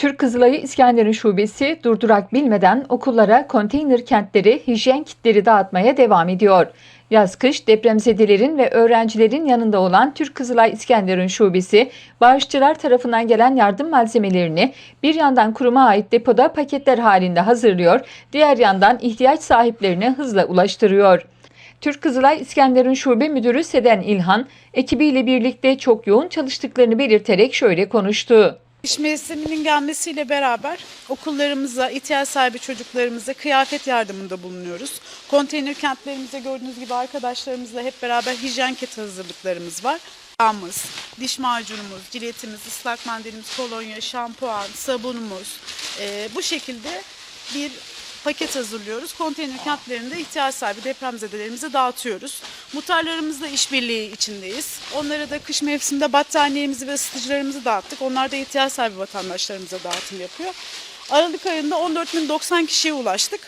Türk Kızılayı İskenderun Şubesi durdurak bilmeden okullara konteyner kentleri, hijyen kitleri dağıtmaya devam ediyor. Yaz kış depremzedelerin ve öğrencilerin yanında olan Türk Kızılay İskenderun Şubesi, bağışçılar tarafından gelen yardım malzemelerini bir yandan kuruma ait depoda paketler halinde hazırlıyor, diğer yandan ihtiyaç sahiplerine hızla ulaştırıyor. Türk Kızılay İskenderun Şube Müdürü Seden İlhan, ekibiyle birlikte çok yoğun çalıştıklarını belirterek şöyle konuştu. Kış mevsiminin gelmesiyle beraber okullarımıza, ihtiyaç sahibi çocuklarımıza kıyafet yardımında bulunuyoruz. Konteyner kentlerimizde gördüğünüz gibi arkadaşlarımızla hep beraber hijyen kit hazırlıklarımız var. Yağımız, diş macunumuz, ciletimiz, ıslak mendilimiz, kolonya, şampuan, sabunumuz eee, bu şekilde bir paket hazırlıyoruz. Konteyner kentlerinde ihtiyaç sahibi depremzedelerimize dağıtıyoruz. Muhtarlarımızla işbirliği içindeyiz. Onlara da kış mevsiminde battaniyemizi ve ısıtıcılarımızı dağıttık. Onlar da ihtiyaç sahibi vatandaşlarımıza dağıtım yapıyor. Aralık ayında 14.090 kişiye ulaştık.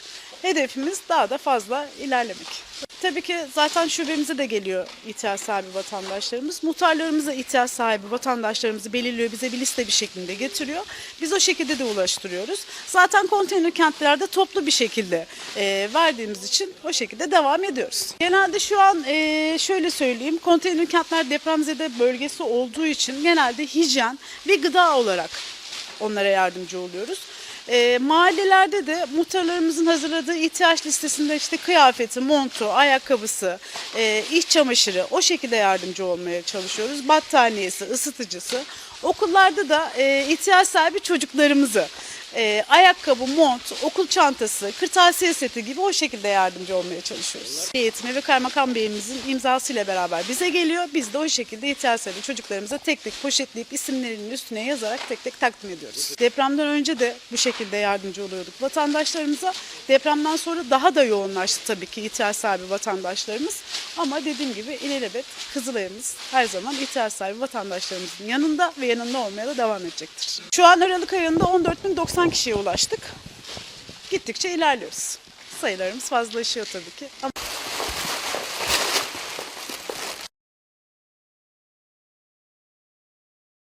Hedefimiz daha da fazla ilerlemek. Tabii ki zaten şubemize de geliyor ihtiyaç sahibi vatandaşlarımız. Muhtarlarımız da ihtiyaç sahibi vatandaşlarımızı belirliyor, bize bir liste bir şeklinde getiriyor. Biz o şekilde de ulaştırıyoruz. Zaten konteyner kentlerde toplu bir şekilde e, verdiğimiz için o şekilde devam ediyoruz. Genelde şu an e, şöyle söyleyeyim, konteyner kentler depremzede bölgesi olduğu için genelde hijyen ve gıda olarak onlara yardımcı oluyoruz. E, mahallelerde de muhtarlarımızın hazırladığı ihtiyaç listesinde işte kıyafeti, montu, ayakkabısı, e, iç çamaşırı o şekilde yardımcı olmaya çalışıyoruz. Battaniyesi, ısıtıcısı. Okullarda da e, ihtiyaç sahibi çocuklarımızı e, ayakkabı, mont, okul çantası, kırtasiye seti gibi o şekilde yardımcı olmaya çalışıyoruz. Eğitimi ve kaymakam beyimizin imzasıyla beraber bize geliyor. Biz de o şekilde ihtiyaç sahibi çocuklarımıza tek tek poşetleyip isimlerinin üstüne yazarak tek tek takdim ediyoruz. Depremden önce de bu şekilde yardımcı oluyorduk vatandaşlarımıza. Depremden sonra daha da yoğunlaştı tabii ki ihtiyaç sahibi vatandaşlarımız. Ama dediğim gibi ilelebet Kızılay'ımız her zaman ihtiyaç sahibi vatandaşlarımızın yanında ve yanında olmaya da devam edecektir. Şu an Aralık ayında 14.090 kişiye ulaştık. Gittikçe ilerliyoruz. Sayılarımız fazlalaşıyor tabii ki. Ama